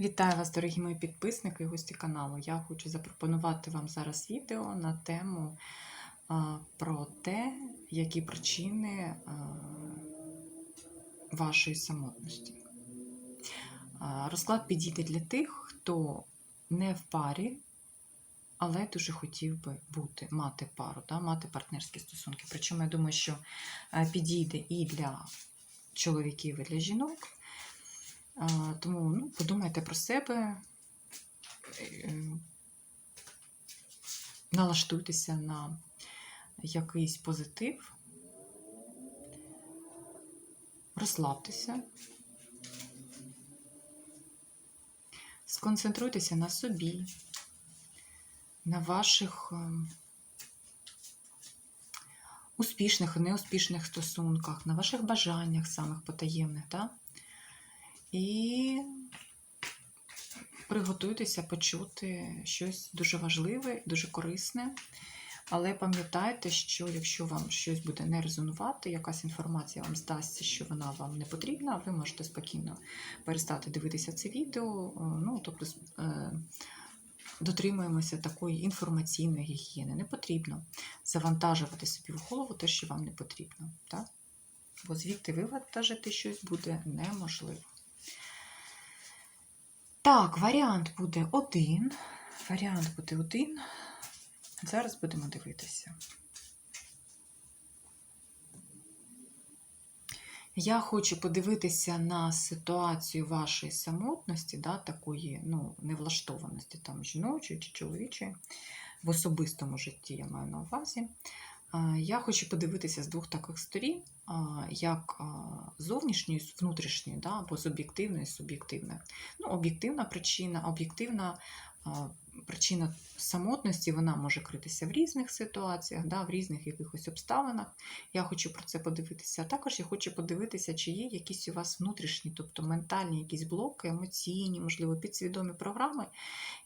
Вітаю вас, дорогі мої підписники і гості каналу. Я хочу запропонувати вам зараз відео на тему про те, які причини вашої самотності. Розклад підійде для тих, хто не в парі, але дуже хотів би бути, мати пару, да, мати партнерські стосунки. Причому я думаю, що підійде і для чоловіків, і для жінок. Тому ну, подумайте про себе, е, налаштуйтеся на якийсь позитив, розслабтеся, сконцентруйтеся на собі, на ваших ем, успішних і неуспішних стосунках, на ваших бажаннях самих потаємних. Да? І приготуйтеся почути щось дуже важливе, дуже корисне. Але пам'ятайте, що якщо вам щось буде не резонувати, якась інформація вам здасться, що вона вам не потрібна, ви можете спокійно перестати дивитися це відео. Ну, тобто е, дотримуємося такої інформаційної гігієни. Не потрібно завантажувати собі в голову те, що вам не потрібно. Так? Бо звідти вивантажити щось буде неможливо. Так, варіант буде один. Варіант буде один. Зараз будемо дивитися. Я хочу подивитися на ситуацію вашої самотності, да, такої ну, невлаштованості там, жіночої чи чоловічої, в особистому житті я маю на увазі. Я хочу подивитися з двох таких сторін, як зовнішньої, внутрішньої, да, або з об'єктивної, суб'єктивної. Ну, об'єктивна причина, об'єктивна причина самотності вона може критися в різних ситуаціях, да, в різних якихось обставинах. Я хочу про це подивитися. А також я хочу подивитися, чи є якісь у вас внутрішні, тобто ментальні якісь блоки, емоційні, можливо, підсвідомі програми,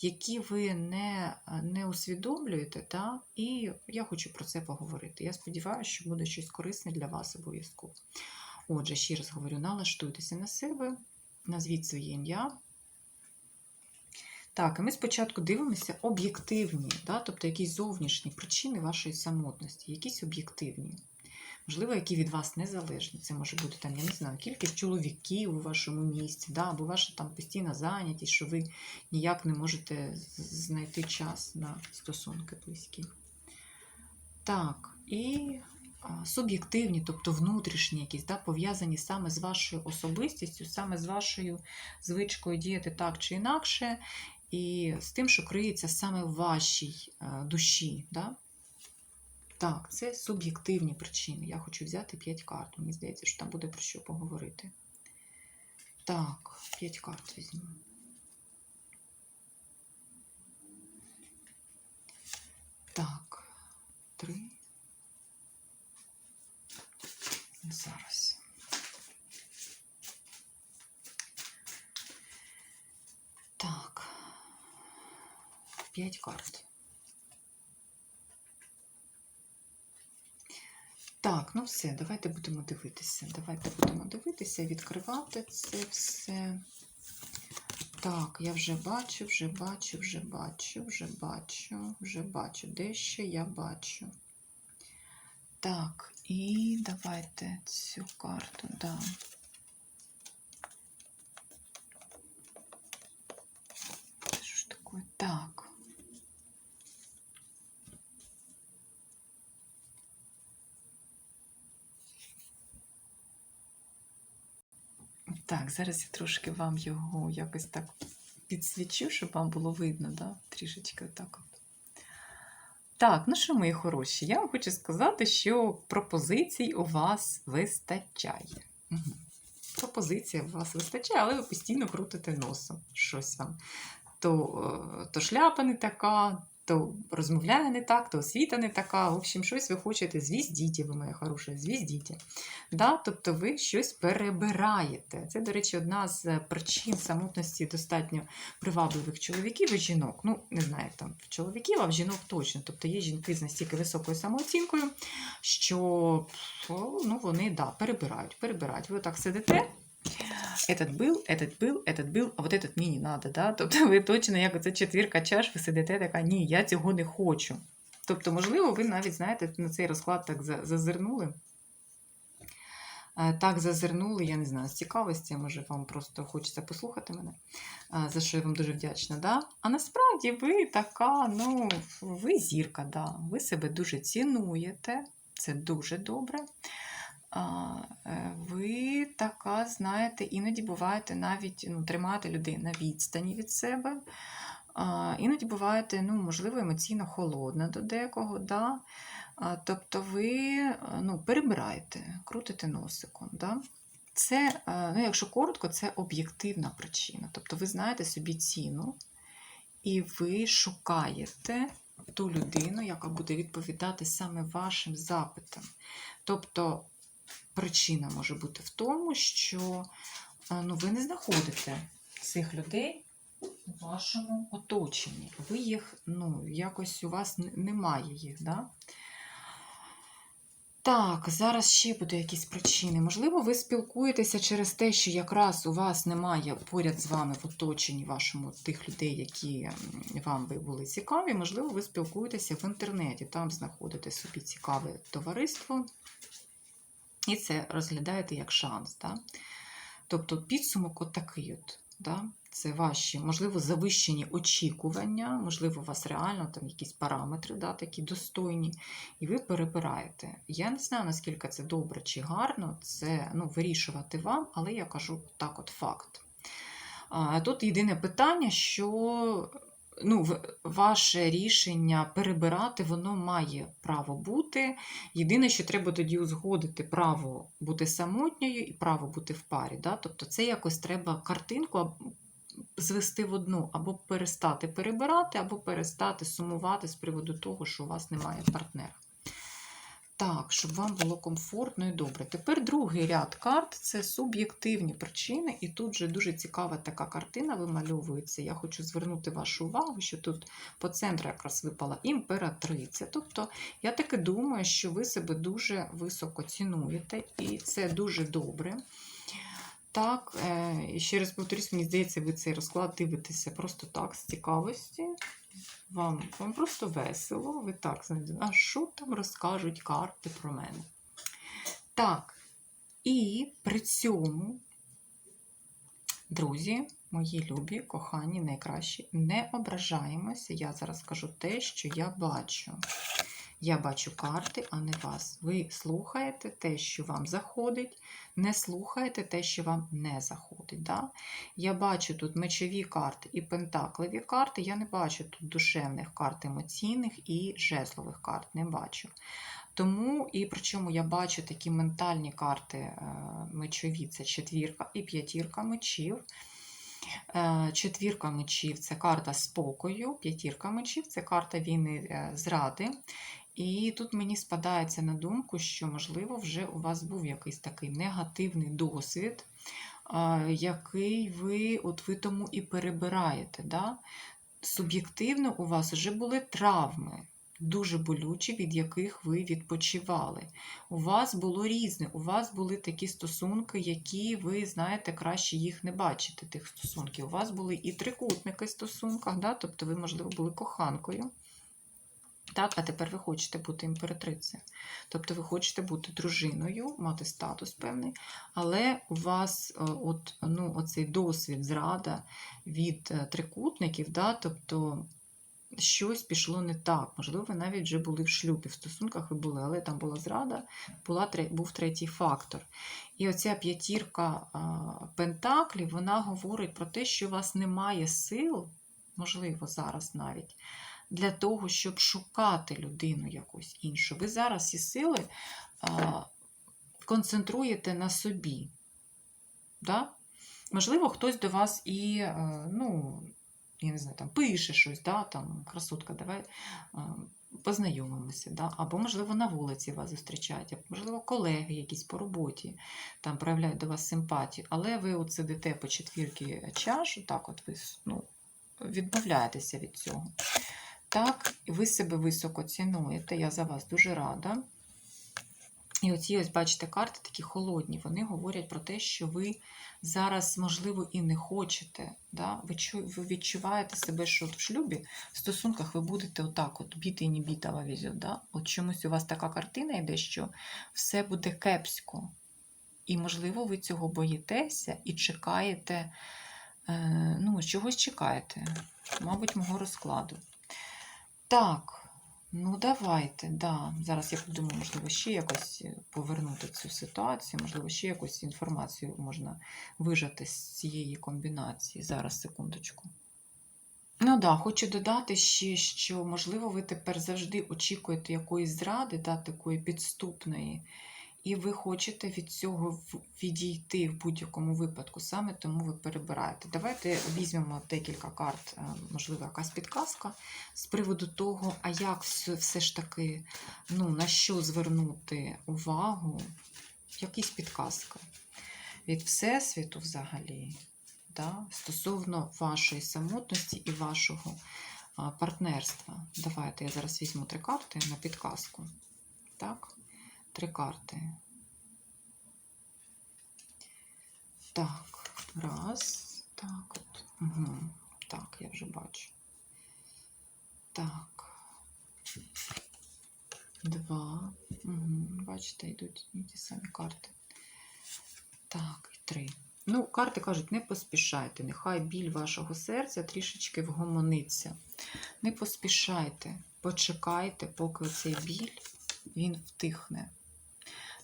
які ви не, не усвідомлюєте. Да? І я хочу про це поговорити. Я сподіваюся, що буде щось корисне для вас обов'язково. Отже, ще раз говорю, налаштуйтеся на себе, назвіть своє ім'я. Так, і ми спочатку дивимося об'єктивні, да? тобто якісь зовнішні причини вашої самотності, якісь об'єктивні. Можливо, які від вас не залежні. Це може бути там, я не знаю, кількість чоловіків у вашому місті, да? або ваша там постійна зайнятість, що ви ніяк не можете знайти час на стосунки близькі. Так, і суб'єктивні, тобто внутрішні якісь, да, пов'язані саме з вашою особистістю, саме з вашою звичкою діяти так чи інакше, і з тим, що криється саме в вашій душі. Да? Так, це суб'єктивні причини. Я хочу взяти 5 карт. Мені здається, що там буде про що поговорити. Так, 5 карт візьму. Так, 3. Зараз. П'ять карт. Так, ну все, давайте будемо дивитися. Давайте будемо дивитися, відкривати це все. Так, я вже бачу, вже бачу, вже бачу, вже бачу, вже бачу. Де ще я бачу? Так, і давайте цю карту, да. Що ж таке? Так. Так, зараз я трошки вам його якось так підсвічу, щоб вам було видно, да? трішечки отак от. Так, ну що, мої хороші, я вам хочу сказати, що пропозицій у вас вистачає. Угу. Пропозиція у вас вистачає, але ви постійно крутите носом щось вам. То, то шляпа не така, то розмовляє не так, то освіта не така. В общем, щось ви хочете звіздіть, ви моя хороша, звіздіть. Да? Тобто ви щось перебираєте. Це, до речі, одна з причин самотності достатньо привабливих чоловіків і жінок. Ну, не знаю, там в чоловіків, а в жінок точно. Тобто є жінки з настільки високою самооцінкою, що ну, вони да, перебирають, перебирають. Ви так сидите этот был, этот был, этот был, а вот этот мені не надо. Да? Тобто ви точно, як оце четвірка чаш, ви сидите така, ні, я цього не хочу. Тобто, можливо, ви навіть, знаєте, на цей розклад так за- зазирнули. Е, Так зазирнули, я не знаю, з цікавості, може, вам просто хочеться послухати мене, е, за що я вам дуже вдячна. Да? А насправді ви така, ну, ви зірка, да. ви себе дуже цінуєте, це дуже добре. Е, Ви така, знаєте, іноді буваєте навіть ну, тримаєте людей на відстані від себе. Іноді буваєте, ну, можливо, емоційно холодна до декого. Да? Тобто ви ну, перебираєте, крутите носиком. Да? Це, е, ну, якщо коротко, це об'єктивна причина. Тобто ви знаєте собі ціну, і ви шукаєте ту людину, яка буде відповідати саме вашим запитам. Тобто причина може бути в тому, що е, ну, ви не знаходите цих людей у вашому оточенні. Ви їх, ну, якось у вас немає їх. Да? Так, зараз ще будуть якісь причини. Можливо, ви спілкуєтеся через те, що якраз у вас немає поряд з вами в оточенні вашому тих людей, які вам би були цікаві. Можливо, ви спілкуєтеся в інтернеті, там знаходите собі цікаве товариство, і це розглядаєте як шанс. Да? Тобто підсумок от такий от. Да? Це ваші, можливо, завищені очікування, можливо, у вас реально там якісь параметри, да, такі достойні, і ви перебираєте. Я не знаю, наскільки це добре чи гарно, це ну, вирішувати вам, але я кажу так, от факт. Тут єдине питання, що ну, ваше рішення перебирати, воно має право бути. Єдине, що треба тоді узгодити право бути самотньою і право бути в парі. Да? Тобто це якось треба картинку звести в одну, або перестати перебирати, або перестати сумувати з приводу того, що у вас немає партнера. Так, щоб вам було комфортно і добре. Тепер другий ряд карт це суб'єктивні причини, і тут же дуже цікава така картина вимальовується. Я хочу звернути вашу увагу, що тут по центру якраз випала імператриця. Тобто, я таки думаю, що ви себе дуже високо цінуєте, і це дуже добре. Так, е, і ще раз повторюсь, мені здається, ви цей розклад дивитеся просто так, з цікавості. Вам, вам просто весело, ви так знаєте, а що там розкажуть карти про мене? Так, і при цьому, друзі, мої любі, кохані, найкращі, не ображаємося. Я зараз кажу те, що я бачу. Я бачу карти, а не вас. Ви слухаєте те, що вам заходить, не слухаєте те, що вам не заходить. Да? Я бачу тут мечові карти і пентакливі карти. Я не бачу тут душевних карт емоційних і жезлових карт. Не бачу. Тому, і причому я бачу такі ментальні карти е, мечові це четвірка і п'ятірка мечів. Е, Четвірка мечів це карта спокою, п'ятірка мечів це карта війни е, зради. І тут мені спадається на думку, що, можливо, вже у вас був якийсь такий негативний досвід, який ви от ви тому і перебираєте. Да? Суб'єктивно у вас вже були травми, дуже болючі, від яких ви відпочивали. У вас було різне, у вас були такі стосунки, які ви знаєте, краще їх не бачите, тих стосунків. У вас були і трикутники в стосунках, да? тобто ви, можливо, були коханкою. Так, а тепер ви хочете бути імператрицею. Тобто ви хочете бути дружиною, мати статус певний, але у вас е, от, ну, оцей досвід зрада від е, трикутників, да, тобто щось пішло не так. Можливо, ви навіть вже були в шлюбі, в стосунках ви були, але там була зрада, була, був третій фактор. І оця п'ятірка а, пентаклів, вона говорить про те, що у вас немає сил, можливо, зараз навіть, для того, щоб шукати людину якусь іншу. Ви зараз ці сили а, концентруєте на собі. Да? Можливо, хтось до вас і, е, ну, я не знаю, там пише щось, да, там, красотка, давай познайомимося. Да? Або, можливо, на вулиці вас зустрічають, або, можливо, колеги якісь по роботі там проявляють до вас симпатію, але ви от сидите по четвірки чаш, так от ви ну, відмовляєтеся від цього. Так, ви себе високо цінуєте, я за вас дуже рада. І оці, ось, бачите, карти такі холодні. Вони говорять про те, що ви зараз, можливо, і не хочете. Да? Ви, відчуваєте себе, що в шлюбі, в стосунках ви будете отак, от біти і не бітава везет. Да? От чомусь у вас така картина йде, що все буде кепсько. І, можливо, ви цього боїтеся і чекаєте, е, ну, чогось чекаєте, мабуть, мого розкладу. Так. Ну, давайте, да. Зараз я подумаю, можливо, ще якось е, повернути цю ситуацію, можливо, ще якусь інформацію можна вижати з цієї комбінації. Зараз, секундочку. Ну да, хочу додати ще, що, можливо, ви тепер завжди очікуєте якоїсь зради, да, такої підступної, і ви хочете від цього відійти в будь-якому випадку, саме тому ви перебираєте. Давайте візьмемо декілька карт, е, можливо, якась підказка з приводу того, а як все, ж таки, ну, на що звернути увагу, якісь підказки від Всесвіту взагалі, да, стосовно вашої самотності і вашого партнерства. Давайте я зараз візьму три карти на підказку. Так, три карти. Так, раз, так от. Угу. Так, я вже бачу. Так. Два. Угу. Бачите, йдуть ті самі карти. Так, і три. Ну, карти кажуть, не поспішайте. Нехай біль вашого серця трішечки вгомониться. Не поспішайте, почекайте, поки цей біль він втихне.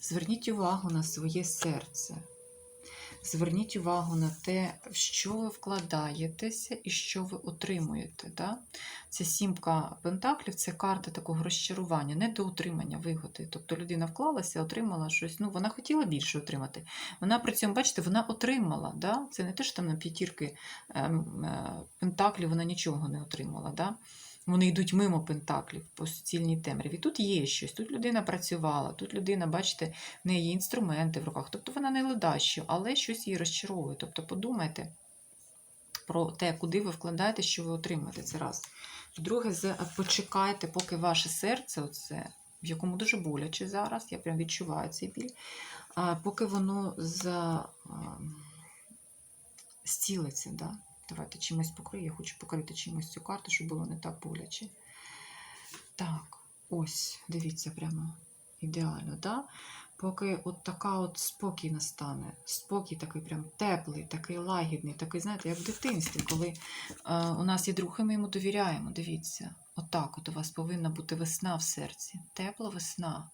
Зверніть увагу на своє серце. Зверніть увагу на те, в що ви вкладаєтеся і що ви отримуєте. Да? Це сімка пентаклів, це карта такого розчарування, недоотримання вигоди. Тобто людина вклалася, отримала щось. Ну, вона хотіла більше отримати. Вона при цьому, бачите, вона отримала. Да? Це не те, що там на п'ятірки ем, е, пентаклів вона нічого не отримала. Да? Вони йдуть мимо пентаклів по суцільній темряві. Тут є щось, тут людина працювала, тут людина, бачите, в неї інструменти в руках. Тобто вона не ледащо, але щось її розчаровує. Тобто подумайте про те, куди ви вкладаєте, що ви отримаєте. Це раз. Друге, почекайте, поки ваше серце, оце, в якому дуже боляче зараз, я прям відчуваю цей біль, поки воно за, а, зцілиться. Да? Давайте чимось покрию. Я хочу покрити чимось цю карту, щоб було не так боляче. Так, ось, дивіться, прямо ідеально, да? Поки от така от спокій настане, спокій такий прям теплий, такий лагідний, такий, знаєте, як в дитинстві, коли е, у нас є друг, і ми йому довіряємо. Дивіться, отак от у вас повинна бути весна в серці. Тепла весна.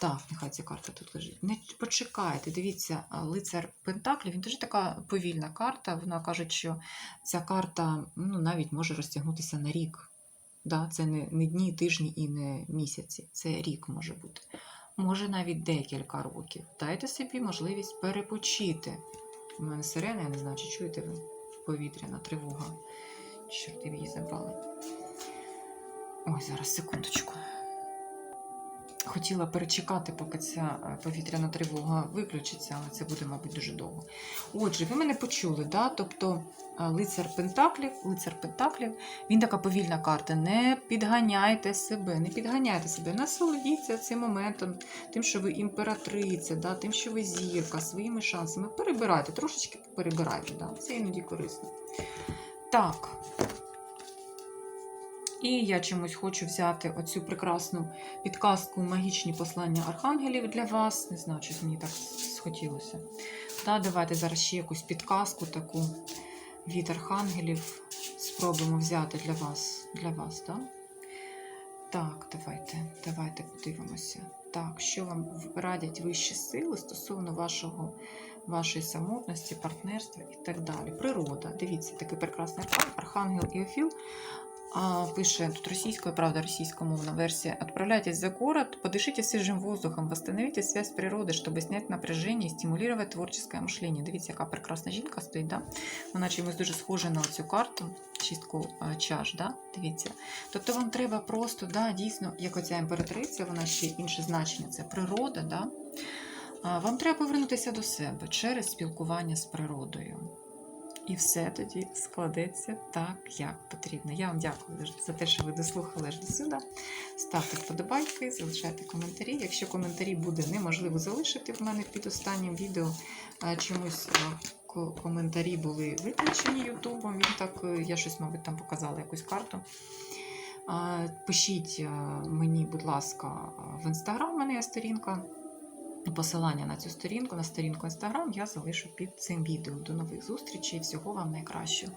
Так, нехай ця карта тут лежить. Не почекайте, дивіться, лицар Пентаклів, він дуже така повільна карта. Вона каже, що ця карта ну, навіть може розтягнутися на рік. Да? Це не, не дні, тижні і не місяці. Це рік може бути. Може навіть декілька років. Дайте собі можливість перепочити. У мене сирена, я не знаю, чи чуєте ви повітряна тривога. Чорти її забрали. Ой, зараз секундочку. Хотіла перечекати, поки ця е, повітряна тривога виключиться, але це буде, мабуть, дуже довго. Отже, ви мене почули, да? тобто е, лицар Пентаклів, лицар Пентаклів, він така повільна карта. Не підганяйте себе, не підганяйте себе, насолодіться цим моментом, тим, що ви імператриця, да? тим, що ви зірка, своїми шансами. Перебирайте, трошечки перебирайте, да? це іноді корисно. Так. І я чомусь хочу взяти оцю прекрасну підказку магічні послання архангелів для вас. Не знаю, щось мені так схотілося. Та, давайте зараз ще якусь підказку таку від архангелів спробуємо взяти для вас. Для вас да? Так, давайте, давайте подивимося. Так, що вам радять вищі сили стосовно вашого, вашої самотності, партнерства і так далі. Природа. Дивіться, такий прекрасний архан- архангел Іофіл. А, пише тут російская, правда, российскомовная версия. Отправляйтесь за город, подышите свежим воздухом, восстановите связь с природой, чтобы снять напряжение и стимулировать творческое мышление. Дивіться, яка прекрасна жінка стоїть, да? Вона чимось дуже схожа на цю карту, чистку а, чаш, да? Дивіться. Тобто вам треба просто, да, дійсно, як оця імператриця, вона ще інше значення, це природа, да? А, Вам треба повернутися до себе через спілкування з природою. І все тоді складеться так, як потрібно. Я вам дякую за те, що ви дослухали аж до сюди. Ставте вподобайки, залишайте коментарі. Якщо коментарі буде неможливо залишити в мене під останнім відео, чомусь коментарі були виключені Ютубом. Він так, е, я щось, мабуть, там показала якусь карту. Пишіть е, мені, будь ласка, в інстаграм, у мене є сторінка. Посилання на цю сторінку, на сторінку інстаграм я залишу під цим відео. До нових зустрічей. Всього вам найкращого.